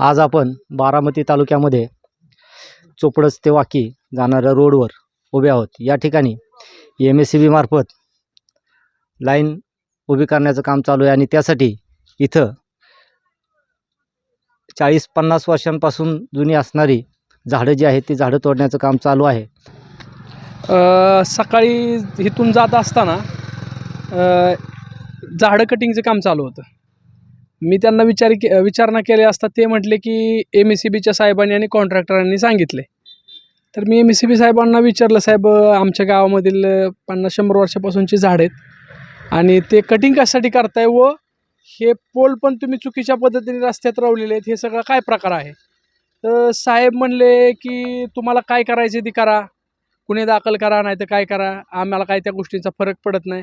आज आपण बारामती तालुक्यामध्ये चोपडस ते वाकी जाणाऱ्या रोडवर उभे आहोत. या ठिकाणी एम एस सी बीमार्फत लाईन उभी करण्याचं काम चालू आहे आणि त्यासाठी इथं चाळीस पन्नास वर्षांपासून जुनी असणारी झाडं जी आहेत ती झाडं तोडण्याचं काम चालू आहे. सकाळी इथून जात असताना झाडं कटिंगचं काम चालू होतं. मी त्यांना विचार के विचारणा केले असता ते म्हटले की एम एस सी बीच्या साहेबांनी आणि कॉन्ट्रॅक्टरांनी सांगितले. तर मी एम एस सी बी साहेबांना विचारलं साहेब आमच्या गावामधील पन्नास शंभर वर्षापासूनची झाड आहेत आणि ते कटिंग कशासाठी करताय व हे पोल पण तुम्ही चुकीच्या पद्धतीने रस्त्यात रवलेले आहेत हे सगळं काय प्रकार आहे? तर साहेब म्हणले की तुम्हाला काय करायचे ते करा. कुणी दाखल करा नाही तर काय करा. आम्हाला काय त्या गोष्टींचा फरक पडत नाही.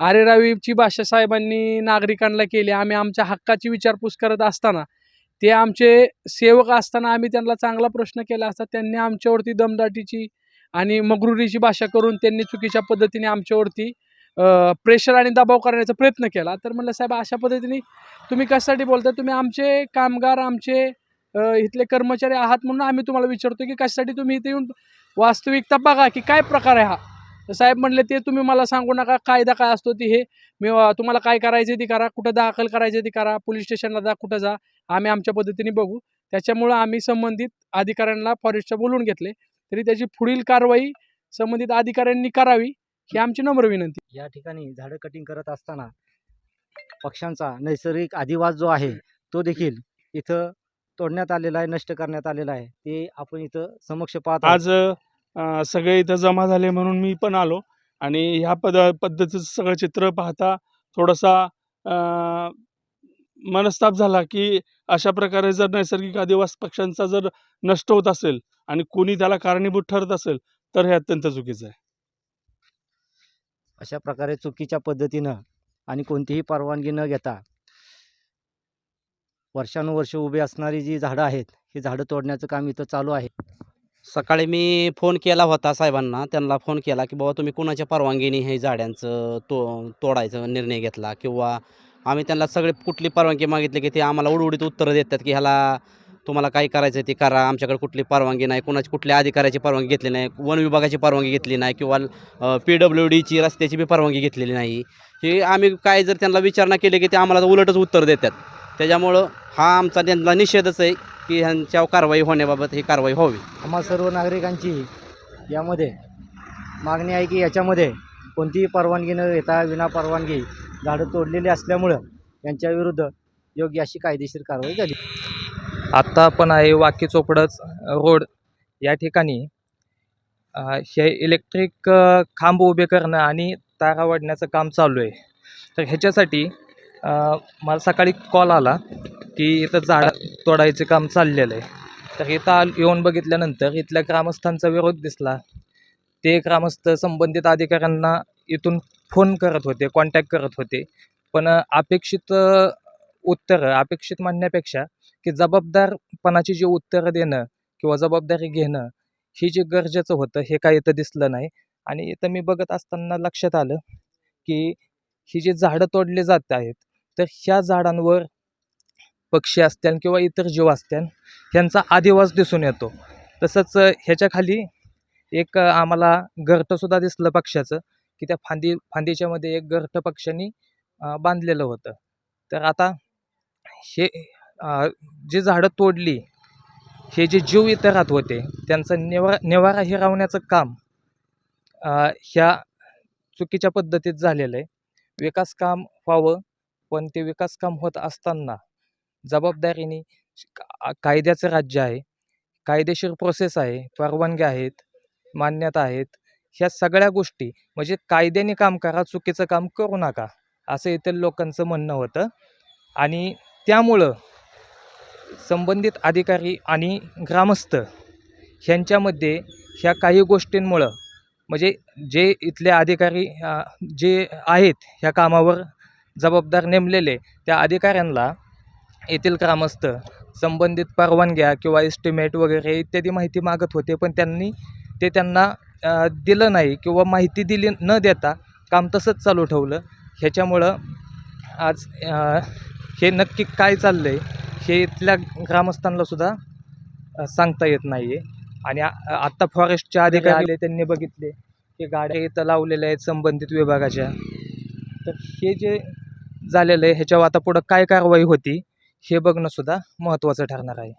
अरे रावीची भाषा साहेबांनी नागरिकांना केली. आम्ही आमच्या हक्काची विचारपूस करत असताना ते आमचे सेवक असताना आम्ही त्यांना चांगला प्रश्न केला असता. त्यांनी आमच्यावरती दमदाटीची आणि मगरुरीची भाषा करून त्यांनी चुकीच्या पद्धतीने आमच्यावरती प्रेशर आणि दबाव करण्याचा प्रयत्न केला. तर म्हणलं साहेब अशा पद्धतीने तुम्ही कशासाठी बोलता तुम्ही आमचे कामगार आमचे इथले कर्मचारी आहात म्हणून आम्ही तुम्हाला विचारतो की कशासाठी तुम्ही इथे येऊन वास्तविकता बघा की काय प्रकार आहे हा? तर साहेब म्हणले ते तुम्ही मला सांगू नका कायदा काय असतो ते हे. मी तुम्हाला काय करायचे ते करा. कुठं दाखल करायचे ते करा. पोलीस स्टेशनला जा कुठं जा. आम्ही आमच्या पद्धतीने बघू. त्याच्यामुळं आम्ही संबंधित अधिकाऱ्यांना फॉरेस्टच्या बोलून घेतले. तरी त्याची पुढील कारवाई संबंधित अधिकाऱ्यांनी करावी ही आमची नम्र विनंती. या ठिकाणी झाडं कटिंग करत असताना पक्ष्यांचा नैसर्गिक अधिवास जो आहे तो देखील इथं तोडण्यात आलेला आहे नष्ट करण्यात आलेला आहे. ते आपण इथं समक्ष पाहत आहोत. आज सगळे इथं जमा झाले म्हणून मी पण आलो. आणि ह्या पद पद्धतीचं सगळं चित्र पाहता थोडासा मनस्ताप झाला की अशा प्रकारे जर नैसर्गिक आदिवास पक्ष्यांचा जर नष्ट होत असेल आणि कोणी त्याला कारणीभूत ठरत असेल तर हे अत्यंत चुकीचं आहे. अशा प्रकारे चुकीच्या पद्धतीनं आणि कोणतीही परवानगी न घेता वर्षानुवर्ष उभी असणारी जी झाडं आहेत ही झाडं तोडण्याचं काम इथं चालू आहे. सकाळी मी फोन केला होता साहेबांना. त्यांना फोन केला की बाबा तुम्ही कुणाच्या परवानगीने हे झाडांचं तो तोडायचं निर्णय घेतला किंवा आम्ही त्यांना सगळे कुठली परवानगी मागितली की ते आम्हाला उडउडीत उत्तरं देतात की ह्याला तुम्हाला काय करायचं ते करा. आमच्याकडे कुठली परवानगी नाही कुणाची कुठल्या अधिकाऱ्याची परवानगी घेतली नाही वन विभागाची परवानगी घेतली नाही किंवा पी डब्ल्यू डीची रस्त्याची बी परवानगी घेतलेली नाही. हे आम्ही काय जर त्यांना विचारणा केली की ते आम्हाला उलटच उत्तर देतात. त्याच्यामुळं हा आमचा त्यांना निषेधच आहे की ह्यांच्यावर कारवाई होण्याबाबत ही कारवाई व्हावी. आम्हा सर्व नागरिकांची यामध्ये मागणी आहे की याच्यामध्ये कोणतीही परवानगी न घेता विना परवानगी झाडं तोडलेली असल्यामुळं यांच्याविरुद्ध योग्य अशी कायदेशीर कारवाई झाली. आत्ता आपण आहे वाकी चोपडच रोड या ठिकाणी अ, हे इलेक्ट्रिक अ, खांब उभे करणं आणि तारा वाढण्याचं काम चालू आहे. तर ह्याच्यासाठी मला सकाळी कॉल आला की इथं झाडं तोडायचं काम चाललेलं आहे. तर इथं आल येऊन बघितल्यानंतर इथल्या ग्रामस्थांचा विरोध दिसला. ते ग्रामस्थ संबंधित अधिकाऱ्यांना इथून फोन करत होते कॉन्टॅक्ट करत होते. पण अपेक्षित उत्तरं अपेक्षित म्हणण्यापेक्षा की जबाबदारपणाची जी उत्तरं देणं किंवा जबाबदारी घेणं ही जे गरजेचं होतं हे काय इथं दिसलं नाही. आणि इथं मी बघत असताना लक्षात आलं की ही जी झाडं तोडली जात आहेत तर ह्या झाडांवर पक्षी असत्यान किंवा इतर जीव असत्यान ह्यांचा आदिवास दिसून येतो. तसंच ह्याच्या खाली एक आम्हाला घरटंसुद्धा दिसलं पक्ष्याचं की त्या फांदी फांदीच्यामध्ये एक घरटं पक्ष्यांनी बांधलेलं होतं. तर आता हे जी झाडं तोडली हे जे जीव इतरात होते त्यांचा निवारा निवारा हिरावण्याचं काम ह्या चुकीच्या पद्धतीत झालेलं आहे. विकास काम व्हावं पण ते विकासकाम होत असताना जबाबदारीने का- कायद्याचं राज्य आहे कायदेशीर प्रोसेस आहे परवानग्या आहेत मान्यता आहेत ह्या सगळ्या गोष्टी म्हणजे कायद्याने काम करा चुकीचं काम करू नका असं इतर लोकांचं म्हणणं होतं. आणि त्यामुळं संबंधित अधिकारी आणि ग्रामस्थ ह्यांच्यामध्ये ह्या काही गोष्टींमुळं म्हणजे जे इथले अधिकारी जे आहेत ह्या कामावर जबाबदार नेमलेले त्या अधिकाऱ्यांना येथील ग्रामस्थ संबंधित परवानग्या किंवा इस्टिमेट वगैरे इत्यादी माहिती मागत होते पण त्यांनी ते त्यांना दिलं नाही किंवा माहिती दिली न देता काम तसंच चालू ठेवलं. ह्याच्यामुळं आज हे नक्की काय चाललं आहे हे इथल्या ग्रामस्थांनासुद्धा सांगता येत नाही आहे आणि आत्ता फॉरेस्टच्या अधिकारी आले त्यांनी बघितले की गाड्या इथं लावलेल्या आहेत संबंधित विभागाच्या. तर हे जे झालेलं आहे. ह्याच्यावर आता पुढं काय कारवाई होती हे बघणंसुद्धा महत्त्वाचं ठरणार आहे.